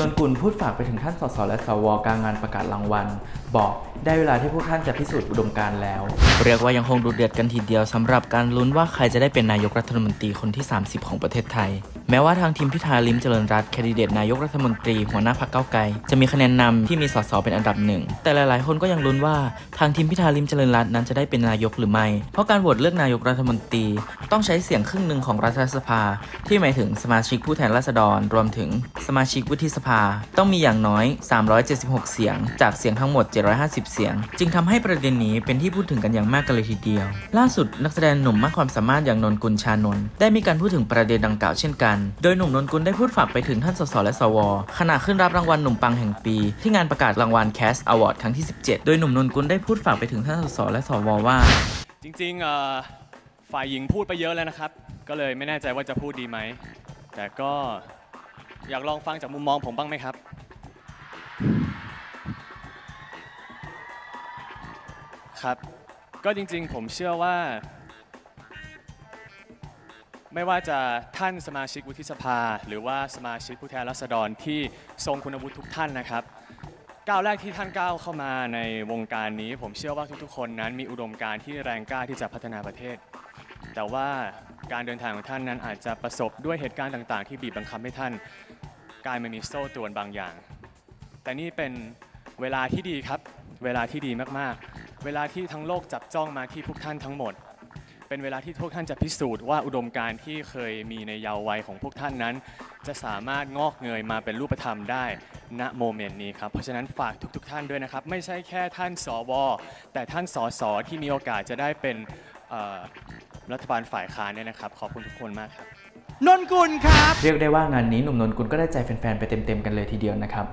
นนกุลพูดฝากไปถึงท่านสสและสวกลางงานประกาศรางวัล บอกได้เวลาที่พวกท่านจะพิสูจน์อุดมการณ์แล้ว เรียกว่ายังคงดูเดือดกันทีเดียวสำหรับการลุ้นว่าใครจะได้เป็นนายกรัฐมนตรีคนที่ 30 ของประเทศไทย แม้ว่าทางทีมพิธาลิมเจริญรัตน์แคนดิเดตนายกรัฐมนตรีหัวหน้าพรรคเก้าไกลจะมีคะแนนนำที่มีสสเป็นอันดับหนึ่งแต่หลาย ๆ คนก็ยังลุ้นว่าทางทีมพิธาลิมเจริญรัตน์นั้นจะได้เป็นนายกหรือไม่ เพราะการโหวตเลือกนายกรัฐมนตรีต้องใช้เสียงครึ่งหนึ่งของรัฐสภา ที่หมายถึงสมาชิกผู้แทนราษฎร รวมถึงสมาชิกวุฒิสภา ต้องมีอย่างน้อย 376 เสียง จากเสียงทั้งหมด 750 เสียง จึงทำให้ประเด็นนี้เป็นที่พูดถึงกันอย่างมากกันเลยทีเดียว ล่าสุดนักแสดงหนุ่มมากความสามารถอย่างนนกุลชานนท์ได้มีการพูดถึงประเด็นดังกล่าวเช่นกันโดยหนุ่มนนกุลได้พูดฝากไปถึงท่านสสและสวขณะขึ้นรับรางวัลหนุ่มปังแห่งปี ที่งานประกาศรางวัล Cast Award ครั้งที่ 17 โดยหนุ่มนนกุลได้พูดฝากไปถึงท่านสสและสวว่า จริงๆฝ่ายหญิงพูดไปเยอะแล้วนะครับ ก็เลยไม่แน่ใจว่าจะพูดดีไหม แต่ก็อยากลองฟังจากมุมมองผมบ้างไหมครับครับ ก็จริงๆ ผมเชื่อว่า ไม่ว่าจะท่านสมาชิกวุฒิสภา หรือว่าสมาชิกผู้แทนราษฎรที่ทรงคุณวุฒิทุกท่านนะครับก้าวแรกที่ท่านก้าวเข้ามาในวงการนี้ ผมเชื่อว่าทุกๆ คนนั้นมีอุดมการณ์ที่แรงกล้าที่จะพัฒนาประเทศ แต่ว่าการเดินทางของท่านนั้นอาจจะประสบด้วยเหตุการณ์ต่างๆ ที่บีบบังคับให้ท่านกลายมามีโซ่ตรวนบางอย่าง แต่นี่เป็นเวลาที่ดีครับ เวลาที่ดีมากๆ เวลาที่ทั้งโลกจับจ้องมาที่พวกท่านทั้งหมด เป็นเวลาที่พวกท่านจะพิสูจน์ว่าอุดมการณ์ที่เคยมีในเยาว์วัยของพวกท่านนั้น จะสามารถงอกเงยมาเป็นรูปธรรมได้ณโมเมนต์นี้ครับเพราะฉะนั้นฝากทุกๆท่านด้วยนะครับ ไม่ใช่แค่ท่านสวแต่ท่านสสที่มีโอกาสจะได้เป็นเอ่อรัฐบาลฝ่ายค้านเนี่ยนะครับ ขอบคุณทุกคนมากครับ นนกุลครับ เรียกได้ว่างานนี้หนุ่มนนกุลก็ได้ใจแฟนๆ ไปเต็มๆ กันเลยทีเดียวนะครับ